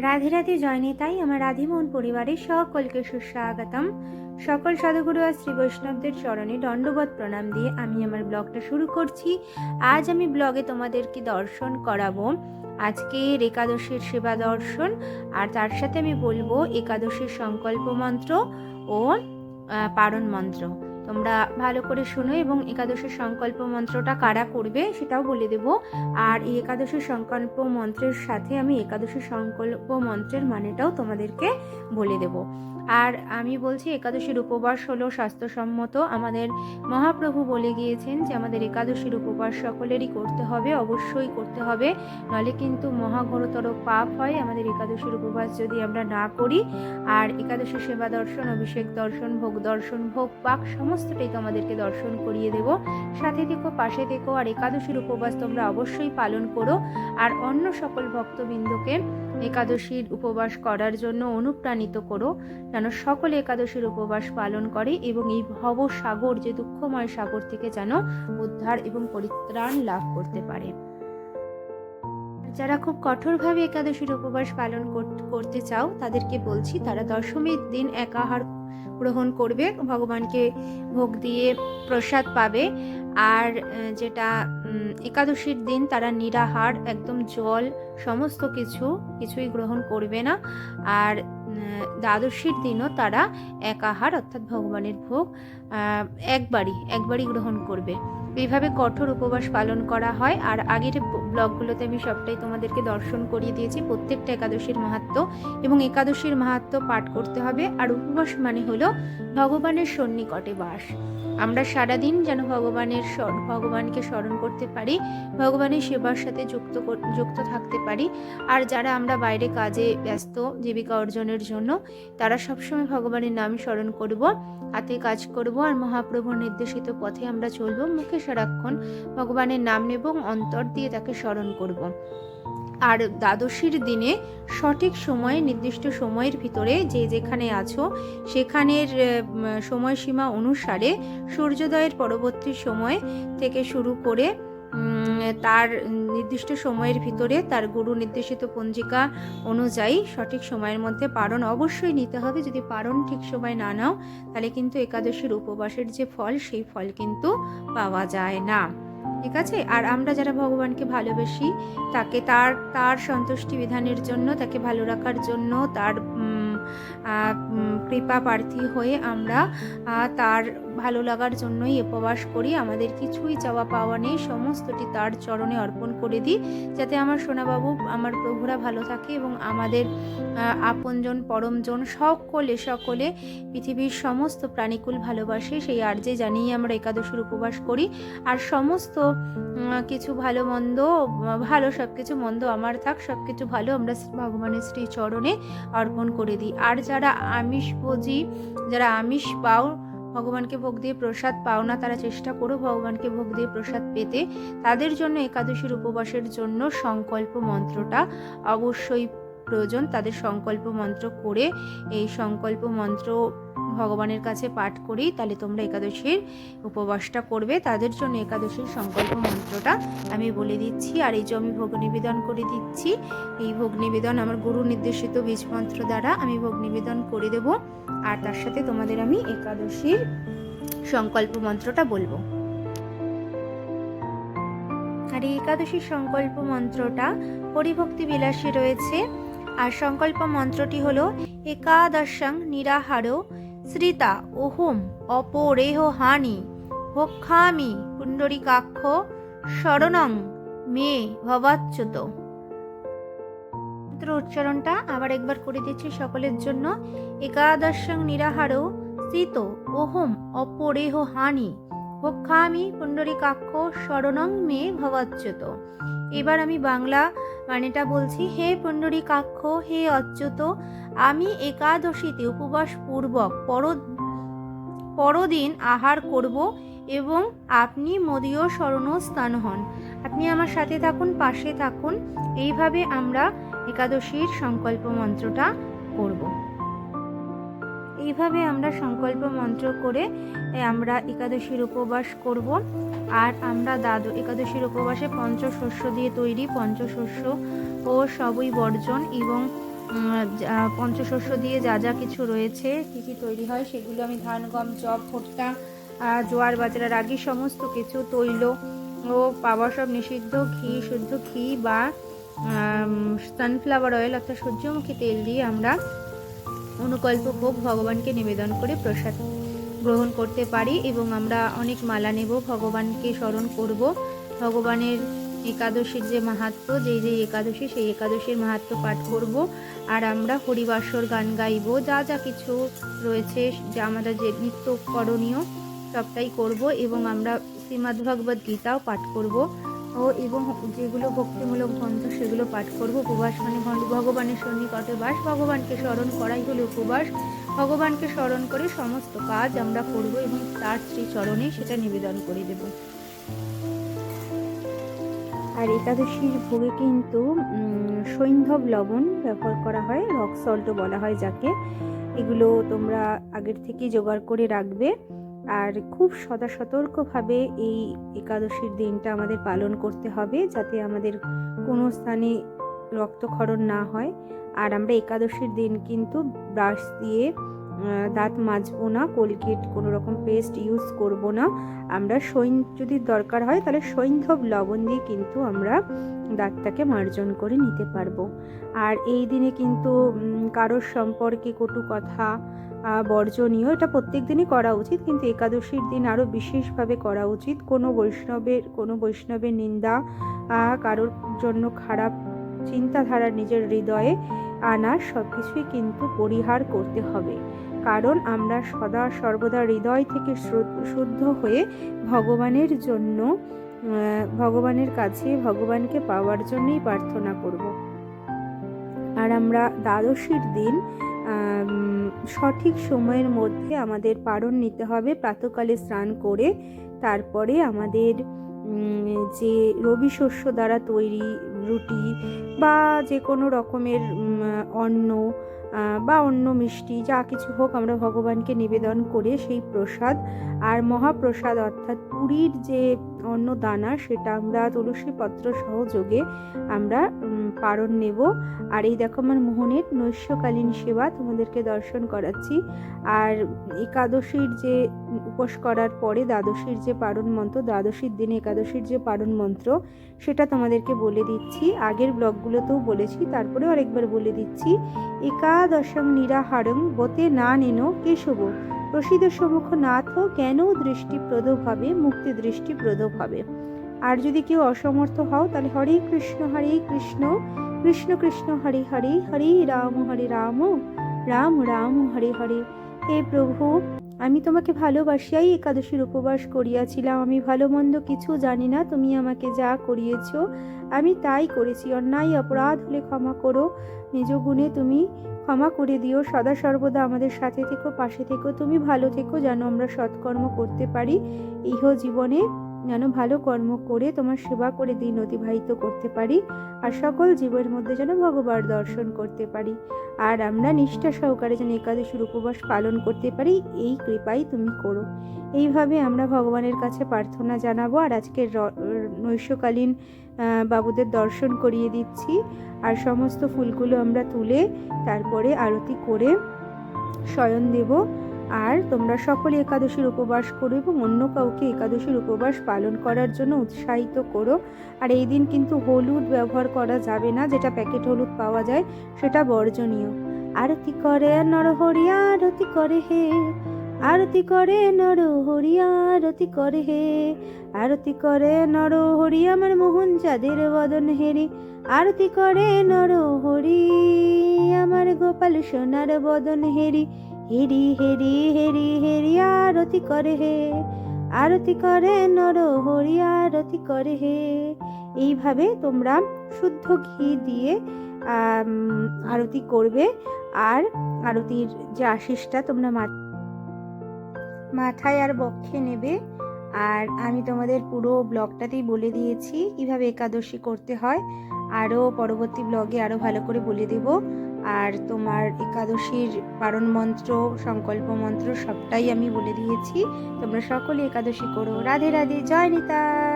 রাধে রাধে জয়নিতাই আমার রাধিমোহন পরিবারের সকলকে সুস্বাগতম। সকল সাধুগুরু আর শ্রী বৈষ্ণবদের চরণে দণ্ডবত প্রণাম দিয়ে আমি আমার ব্লগটা শুরু করছি। আজ আমি ব্লগে তোমাদেরকে দর্শন করাবো। আজকের একাদশীর সেবা দর্শন, আর তার সাথে আমি বলব একাদশীর সংকল্প মন্ত্র ও পারণ মন্ত্র। তোমরা ভালো করে শোনো এবং একাদশীর সংকল্প মন্ত্রটা কারা করবে সেটাও বলে দেব। আর এই একাদশী সংকল্প মন্ত্রের সাথে আমি একাদশী সংকল্প মন্ত্রের মানেটাও তোমাদেরকে বলে দেব। আর আমি বলছি একাদশীর উপবাস হলো স্বাস্থ্যসম্মত। আমাদের মহাপ্রভু বলে গিয়েছেন যে আমাদের একাদশীর উপবাস সকলেরই করতে হবে, অবশ্যই করতে হবে। নলে কিন্তু মহাঘোরতর পাপ হয়, আমাদের একাদশীর উপবাস যদি আমরা না করি। আর একাদশী সেবা দর্শন, অভিষেক দর্শন, ভোগ দর্শন, ভোগ পাক, সমস্তটাই তোমাদেরকে দর্শন করিয়ে দেব। সাথে থেকো, পাশে থেকো, আর একাদশীর উপবাস তোমরা অবশ্যই পালন করো। আর অন্য সকল ভক্তবৃন্দকে একাদশীর উপবাস করার জন্য অনুপ্রাণিত করো, যেন সকলে একাদশীর উপবাস পালন করে এবং এই ভব সাগর যে দুঃখময় সাগর থেকে যেন উদ্ধার এবং পরিত্রাণ লাভ করতে পারে। যারা খুব কঠোরভাবে একাদশীর উপবাস পালন করতে চাও, তাদেরকে বলছি তারা দশমীর দিন একাহার গ্রহণ করবে, ভগবানকে ভোগ দিয়ে প্রসাদ পাবে। আর যেটা একাদশীর দিন তারা নিরাহার, একদম জল, সমস্ত কিছু, কিছুই গ্রহণ করবে না। আর দ্বাদশীর দিনও তারা একাহার, অর্থাৎ ভগবানের ভোগ একবারই একবারই গ্রহণ করবে। এইভাবে কঠোর উপবাস পালন করা হয়। আর আগের ব্লগগুলোতে আমি সবটাই তোমাদেরকে দর্শন করিয়ে দিয়েছি। প্রত্যেকটা একাদশীর মাহাত্ম এবং একাদশীর মাহাত্ম পাঠ করতে হবে। আর উপবাস মানে হলো ভগবানের সন্নিকটে বাস। আমরা সারাদিন যেন ভগবানের ভগবানকে স্মরণ করতে পারি, ভগবানের সেবার সাথে যুক্ত যুক্ত থাকতে পারি। আর যারা আমরা বাইরে কাজে ব্যস্ত, জীবিকা অর্জনের জন্য, তারা সবসময় ভগবানের নাম স্মরণ করব, হাতে কাজ করব, আর মহাপ্রভুর নির্দেশিত পথে আমরা চলব, মুখে সারাক্ষণ ভগবানের নাম নেব, অন্তর দিয়ে তাকে স্মরণ করব। আর দ্বাদশীর দিনে সঠিক সময়ে, নির্দিষ্ট সময়ের ভিতরে যে যেখানে আছো, সেখানের সময়সীমা অনুসারে সূর্যোদয়ের পরবর্তী সময় থেকে শুরু করে তার নির্দিষ্ট সময়ের ভিতরে তার গুরু নির্দেশিত পঞ্জিকা অনুযায়ী সঠিক সময়ের মধ্যে পারণ অবশ্যই নিতে হবে। যদি পারণ ঠিক সময় না নাও, তাহলে কিন্তু একাদশীর উপবাসের যে ফল, সেই ফল কিন্তু পাওয়া যায় না। ঠিক আছে? আর আমরা যারা ভগবানকে ভালোবাসি, তাকে তার তার সন্তুষ্টি বিধানের জন্য, তাকে ভালো রাখার জন্য, তার কৃপা প্রার্থী হয়ে আমরা তার ভালো লাগার জন্যই উপবাস করি। আমাদের কিছুই চাওয়া পাওয়া নেই। সমস্তটি তার চরণে অর্পণ করে দিই। যাতে আমার সোনাবাবু, আমার প্রভুরা ভালো থাকে এবং আমাদের আপনজন, পরমজন সকলে সকলে পৃথিবীর সমস্ত প্রাণীকুল ভালোবাসে। সেই আর্যে জানিয়ে আমরা একাদশীর উপবাস করি। আর সমস্ত কিছু ভালো, মন্দ, ভালো সব কিছু মন্দ আমার থাক সব কিছু ভালো আমরা ভগবানের শ্রী চরণে অর্পণ করে দিই। আর যারা আমিষ ভোজি, যারা আমিষ পাও, ভগবানকে ভোগ দিয়ে প্রসাদ পাও না, তারা চেষ্টা করো ভগবানকে ভোগ দিয়ে প্রসাদ পেতে। তাদের জন্য একাদশীর উপবাসের জন্য সংকল্প মন্ত্রটা অবশ্যই প্রয়োজন। তাদের সংকল্প মন্ত্র করে, এই সংকল্প মন্ত্র ভগবানের কাছে পাঠ করি, তাহলে তোমরা একাদশীর উপবাসটা করবে। তাদের জন্য একাদশীর সংকল্প মন্ত্রটা আমি বলে দিচ্ছি। আর এই যে আমি ভোগ নিবেদন করে দিচ্ছি, এই ভোগ নিবেদন আমার গুরু নির্দেশিত বীজ মন্ত্র দ্বারা আমি ভোগ নিবেদন করে দেব। আর তার সাথে তোমাদের আমি একাদশীর সংকল্প মন্ত্রটা বলব। আর এই একাদশীর সংকল্প মন্ত্রটা হরিভক্তি বিলাসী রয়েছে। আর সংকল্প মন্ত্রটি হলো, একাদশাং নিরাহার শ্রিতা, ওহুম, অপরেহ হানি ভক্ষামি, পুণ্ডরিকাক্ষ, শরণং, মে ভবাচ্যুত। উচ্চারণটা আবার একবার করে দিচ্ছি সকলের জন্য। একাদশং নিরাহার স্থিত ওহম, অপরেহ হানি ভক্ষামি, পুণ্ডরিকাক্ষ, শরণং, মে ভবাচ্যুত। এবার আমি বাংলা মানেটা বলছি। হে পুণ্ডরিকাক্ষ, হে অচ্যুত আমি একাদশীতে উপবাস পূর্বক পর, পরদিন আহার করব এবং আপনি মদীয় স্মরণস্থান হন। আপনি আমার সাথে থাকুন, পাশে থাকুন। এইভাবে আমরা একাদশীর সংকল্প মন্ত্রটা করব। এইভাবে আমরা সংকল্প মন্ত্র করে আমরা একাদশীর উপবাস করব। আর আমরা দাদু, একাদশীর উপবাসে পঞ্চশস্য দিয়ে তৈরি পঞ্চশস্য ও সবই বর্জন এবং পঞ্চশস্য দিয়ে যা যা কিছু রয়েছে, কী কী তৈরি হয় সেগুলো আমি ধান, গম জব ভুট্টা জোয়ার, বাজরা, রাগি, সমস্ত কিছু, তৈল ও পাওয়া সব নিষিদ্ধ, ঘি, শুদ্ধ ঘি বা সানফ্লাওয়ার অয়েল অর্থাৎ সূর্যমুখী তেল দিয়ে আমরা অনুকল্প ভোগ ভগবানকে নিবেদন করে প্রসাদ গ্রহণ করতে পারি এবং আমরা অনেক মালা নেব, ভগবানকে স্মরণ করব, ভগবানের একাদশীর যে মাহাত্ম, যেই যেই একাদশী, সেই একাদশীর মাহাত্ম পাঠ করব। আর আমরা হরিবাসর গান গাইব। যা যা কিছু রয়েছে যা আমাদের যে নিত্য করণীয়, সবটাই করব এবং আমরা শ্রীমদ্ ভগবদ গীতাও পাঠ করব। ও এবং যেগুলো ভক্তিমূলক গ্রন্থ, সেগুলো পাঠ করব। উপবাস মানে ভগবানের সন্নিকটে বাস। ভগবানকে স্মরণ করাই হলো উপবাস। ভগবানকে স্মরণ করে সমস্ত কাজ আমরা করব এবং তার শ্রী চরণে সেটা নিবেদন করে দেব। আর একাদশীর ভোগে কিন্তু সৈন্ধব লবণ ব্যবহার করা হয়, রক সল্টও বলা হয় যাকে। এগুলো তোমরা আগের থেকেই জোগাড় করে রাখবে। আর খুব সদা সতর্কভাবে এই একাদশীর দিনটা আমাদের পালন করতে হবে, যাতে আমাদের কোনো স্থানে রক্তক্ষরণ না হয়। আর আমরা একাদশীর দিন কিন্তু ব্রাশ দিয়ে দাঁত মাজবো না কোলগেট কোনো রকম পেস্ট ইউজ করব না। আমরা সৈন যদি দরকার হয়, তাহলে সৈন্ধব লবণ দিয়ে কিন্তু আমরা দাঁতটাকে মার্জন করে নিতে পারব। আর এই দিনে কিন্তু কারোর সম্পর্কে কটু কথা বর্জনীয়, এটা প্রত্যেক দিনই করা উচিত, কিন্তু একাদশীর দিন আরও বিশেষভাবে করা উচিত। কোনো বৈষ্ণবের কোনো বৈষ্ণবের নিন্দা কারোর জন্য খারাপ চিন্তাধারা নিজের হৃদয়ে আনা সব কিছুই কিন্তু পরিহার করতে হবে। কারণ আমরা সদা সর্বদা হৃদয় থেকে শুদ্ধ হয়ে ভগবানের জন্য ভগবানের কাছে ভগবানকে পাওয়ার জন্যই প্রার্থনা করব। আর আমরা দ্বাদশীর দিন সঠিক সময়ের মধ্যে আমাদের পারণ নিতে হবে, প্রাতকালে স্নান করে, তারপরে আমাদের যে রবি শস্য দ্বারা তৈরি রুটি বা যে কোনো রকমের অন্ন বা অন্য মিষ্টি, যা কিছু হোক আমরা ভগবানকে নিবেদন করে সেই প্রসাদ আর মহাপ্রসাদ অর্থাৎ পুরীর যে অন্ন দানা, সেটা আমরা তুলসী পত্র সহযোগে আমরা পারণ নেব। আর এই দেখো আমার মোহনের নৈশকালীন সেবা তোমাদেরকে দর্শন করাচ্ছি। আর একাদশীর যে উপোস করার পরে দ্বাদশীর যে পারণ মন্ত্র, দ্বাদশীর দিনে একাদশীর যে পারণ মন্ত্র, সেটা তোমাদেরকে বলে দিচ্ছি। আগের ব্লগগুলোতেও বলেছি, তারপরেও আরেকবার বলে দিচ্ছি। একাদশং নিরাহারং বতে না নেন কেশব। প্রসিদ্ধ সম্মুখ নাথ কেন দৃষ্টিপ্রদ হবে মুক্তি দৃষ্টিপ্রদ হবে আর যদি কেউ অসমর্থ হও, তাহলে হরে কৃষ্ণ হরে কৃষ্ণ কৃষ্ণ কৃষ্ণ, হরে হরে হরে রাম হরে রাম রাম রাম, হরে হরে। হে প্রভু, আমি তোমাকে ভালোবাসিয়াই একাদশীর উপবাস করিয়াছিলাম। আমি ভালো মন্দ কিছু জানি না, তুমি আমাকে যা করিয়েছ, আমি তাই করেছি। অন্যায়, অপরাধ হলে ক্ষমা করো। নিজ গুণে তুমি ক্ষমা করে দিও। সদা সর্বদা আমাদের সাথে থেকো, পাশে থেকো। তুমি ভালো থেকো, যেন আমরা সৎকর্ম করতে পারি। ইহ জীবনে যেন ভালো কর্ম করে তোমার সেবা করে দিন অতিবাহিত করতে পারি আর সকল জীবের মধ্যে যেন ভগবান দর্শন করতে পারি। আর আমরা নিষ্ঠা সহকারে যেন একাদশীর উপবাস পালন করতে পারি, এই কৃপাই তুমি করো। এইভাবে আমরা ভগবানের কাছে প্রার্থনা জানাব আর আজকের নৈশকালীন বাবুদের দর্শন করিয়ে দিচ্ছি। আর সমস্ত ফুলগুলো আমরা তুলে তারপরে আরতি করে শয়ন দেব। আর তোমরা সকলে একাদশীর উপবাস করো এবং অন্য কাউকে একাদশীর উপবাস পালন করার জন্য উৎসাহিত করো। আর এই দিন কিন্তু হলুদ ব্যবহার করা যাবে না, যেটা প্যাকেট হলুদ পাওয়া যায়, সেটা বর্জনীয়। আরতি করে নরহরি, আরতি করে হে। আরতি করে নরহরি, আরতি করে হে। আরতি করে নরহরি, আমার মোহন চাঁদের বদন হেরি। আরতি করে নরহরি, আমার গোপাল সোনার বদন হেরি। হেরি হেরি হেরি হেরি আরতি করে হে, আরতি করে নর হরি আরতি করে হে। এইভাবে তোমরা শুদ্ধ ঘি দিয়ে আরতি করবে আর আরতির যে আশিসটা তোমরা মাথায় আর বক্ষে নেবে। আর আমি তোমাদের পুরো ব্লগটাতেই বলে দিয়েছি, কীভাবে একাদশী করতে হয়। আরও পরবর্তী ব্লগে আরও ভালো করে বলে দেব। আর তোমার একাদশীর পারণ মন্ত্র, সংকল্প মন্ত্র সবটাই আমি বলে দিয়েছি। তোমরা সকলে একাদশী করো। রাধে রাধে, জয় নিতাই।